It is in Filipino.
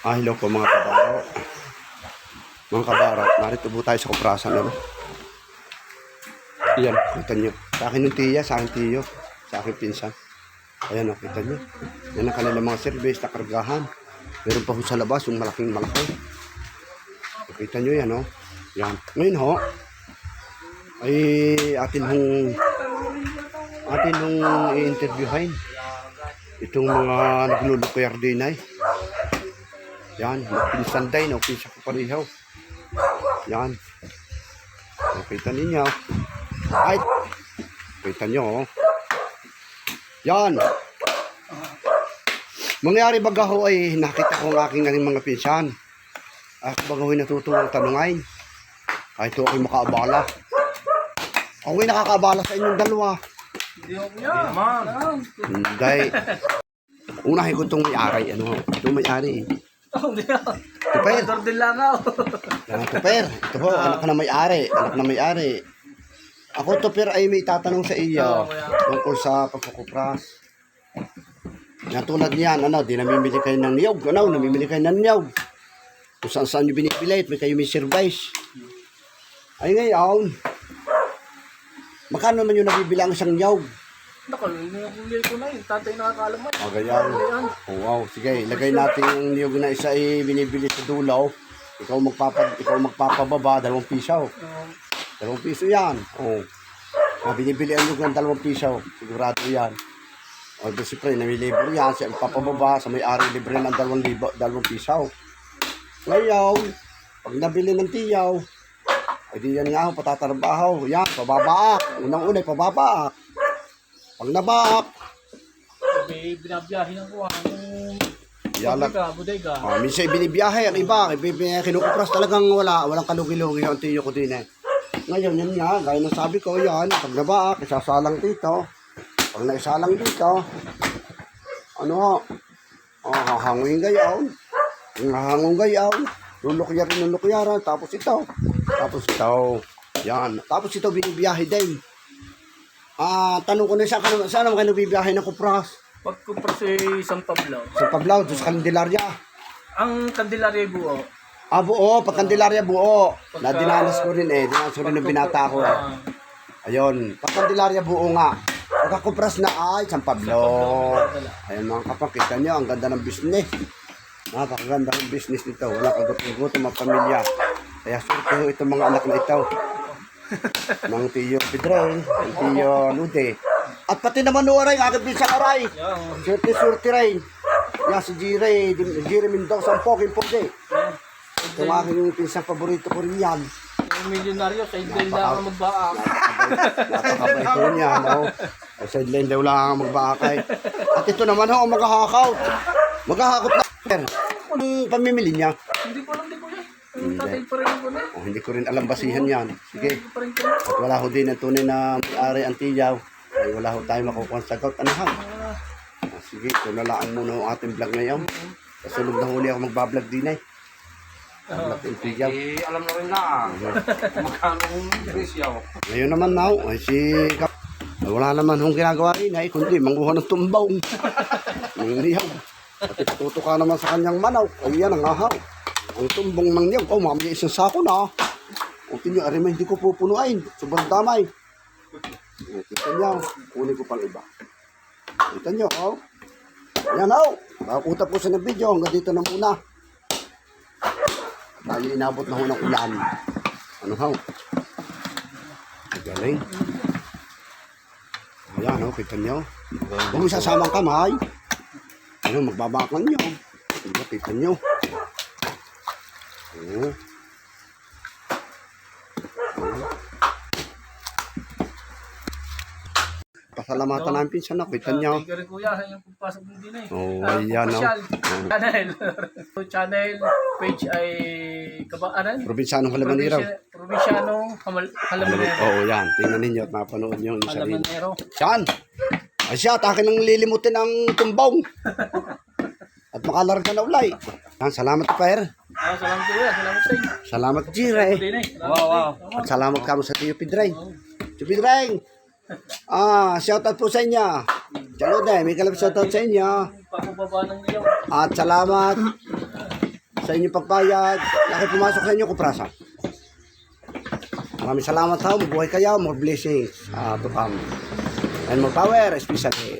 Ah, hello po mga kabaro. Mga kabaro, narito po tayo sa kuprasan. Ano? Iyan, kita nyo. Sa akin yung tiya, sa akin tiyo. Sa akin pinsan. Ayan, oh, kita nyo. Yan ang kanilang mga service na kargahan. Meron pa ho sa labas yung malaking malaki. Kita nyo yan, oh. Yan. Ngayon, ho, ay atin hong atin hong i-interviewin itong mga naglulukuyar din ay. Yan, pinsan din, o pinsan ko pareho. Yan. Nakita ninyo. Ay! Kita nyo, oh. Yan. Mangyari baga ho ay nakita ko ang aking aning mga pinsan. Ako baga ho'y natutuwang tanungay. Kahit ho ako'y makaabala. Ako'y nakakaabala sa inyong dalawa. Hindi. Unahin ko itong may-ari. Ano, itong may-ari. Oh, hindi ako. Motor din lang ako. Yan, Tuper. Ito po, anak na may-ari. Anak na may-ari. Ako, Tuper, ay may tatanong sa iyo tungkol sa pagkukupras. Yan, tulad niyan, ano, di namimili kayo ng niyog. Ano, namimili kayo ng niyog. Kung saan saan nyo binipilit, may kayo may service. Ay ngayon, magkano naman yung nabibilang isang niyog? Nilikulit ko na yun. Tatay nakakalaman. O, ganyan. Ayan. Oh, wow, sige, ilagay natin yung niyog na isa ay binibili sa dulaw. Ikaw magpapa ikaw magpapababa dalawang piso. Um, Dalawang piso 'yan. Oh. Ah, binibili ang niyog ng dalawang piso. Sigurado 'yan. O, oh, siyempre, namilibre yan. Siya magpapababa sa may-ari libre ng dalawang, libo, dalawang piso. Ngayon, pag nabili ng tiyaw, ay di yan nga ako patatrabaho. Yan, pababaak. Unang-una, pababaak. Pag nabaak, may binabiyahe ng kuha. Yung Yala. bodega, bodega. Ah, minsan binibiyahe ang iba, kinukupras talagang wala, walang kalugi-lugi ang tiyo ko din eh. Ngayon, yun nga, gaya ng sabi ko, yan, pag nabaak, isasalang dito. Pag naisalang dito, ano, oh, hahanguin gayaw. Ang hahangong gayaw, lulukyarin, lulukyaran, tapos ito. Tapos ito, yan. Tapos ito binibiyahe din. Ah, tanong ko na siya, saan, saan naman kayo bibiyahe ng kupras? Pagkumpra sa isang Pablo. Sa Pablao, doon sa Candelaria. Ang Candelaria buo. Ah, buo. Pag Candelaria, buo. Na dinanas ko rin eh. Dinanas ko rin ng binata ko eh. Ah, Ayun. Pag Candelaria, buo nga. Pagkakupras na ay, San Pablo. Ayun mga kapag, kita nyo, ang ganda ng business. Napakaganda ng business nito. Wala kagutom-gutom ang pamilya. Kaya swerte ho itong mga anak na ito. Mang Tiyo Pedro, ang Tiyo Lude. At pati naman ho rin, agad din sa karay. Yan. Swerte-swerte rin. Yan si Jire, Jire Mendoza, ang poking pogi. Ito ang aking pinsang paborito ko rin yan. Yung milyonaryo, sa Idel na ako magbaak. Napakabait ko niya, no? Sa sideline daw lang ang magbakay. At ito naman ho, ang maghahakaw. Maghahakot na. Sir, Anong pamimili niya? Hindi ko hindi na. Oh, hindi ko rin alam basihan yan. Sige. Na. At wala ho din ang tunay na may-ari ang tiyaw. Ay wala ho tayo makukuha sa sagot. Ano ha? Ah, Ah, sige, tunalaan muna ang ating vlog ngayon. Kasunod na huli ako magbablog din eh. Vlog ang tiyaw. Eh, alam na rin na. Magkano ang presyo? Ngayon naman now, ay si Kap. ay, wala naman hong ginagawa rin ay kundi manguha ng tumbaw. Ng lihaw. At itutuka naman sa kanyang manaw. Ay yan ang ahaw. Ang tumbong ng niyaw. Oh, mamaya isang sako na. O tinyo, arima hindi ko pupunuin. Sobrang damay. O, Kita niyo, kunin ko pang iba. Kita niyo, oh. Yan, oh. Nakakutap ko sa ng video. Hanggang dito na muna. Tayo inabot na ho ng ulan. Ano, ho? Galing. Ayan, oh, kita nyo. Huwag mo sasama ang kamay. Ano, magbabakan nyo. Diba, kita nyo. Oh. Oh. Pasalamatan namin pinsan na, kita nyo. Thank you rin kuya sa inyong pagpasok din din eh. Oh, Ah, ayan, oh. Oh. Channel. Channel page ay kabaanan. Probinsanong Halamaniraw. Provincianong Hamal- Halamanero. Oo, oh, yan. Tingnan ninyo at mapanood nyo yung sarili. Halamanero. Siyan! Ay siya, akin ang lilimutin ng tumbong. At makalarga na ulay. Yan, salamat, Per. Ah, salamat kuya. Salamat sa inyo. Salamat. Din eh. Salamat Wow, wow. At salamat kamo sa Tiyo Pidreng! Ah, shoutout po sa inyo. Chalo may kalap shoutout sa inyo. Pakubaba ng ilaw. At salamat sa inyong pagpayag. Laki pumasok sa inyo, kuprasa. Maraming salamat ha. Mabuhay kayo. More blessings uh, to come. And more power, especially.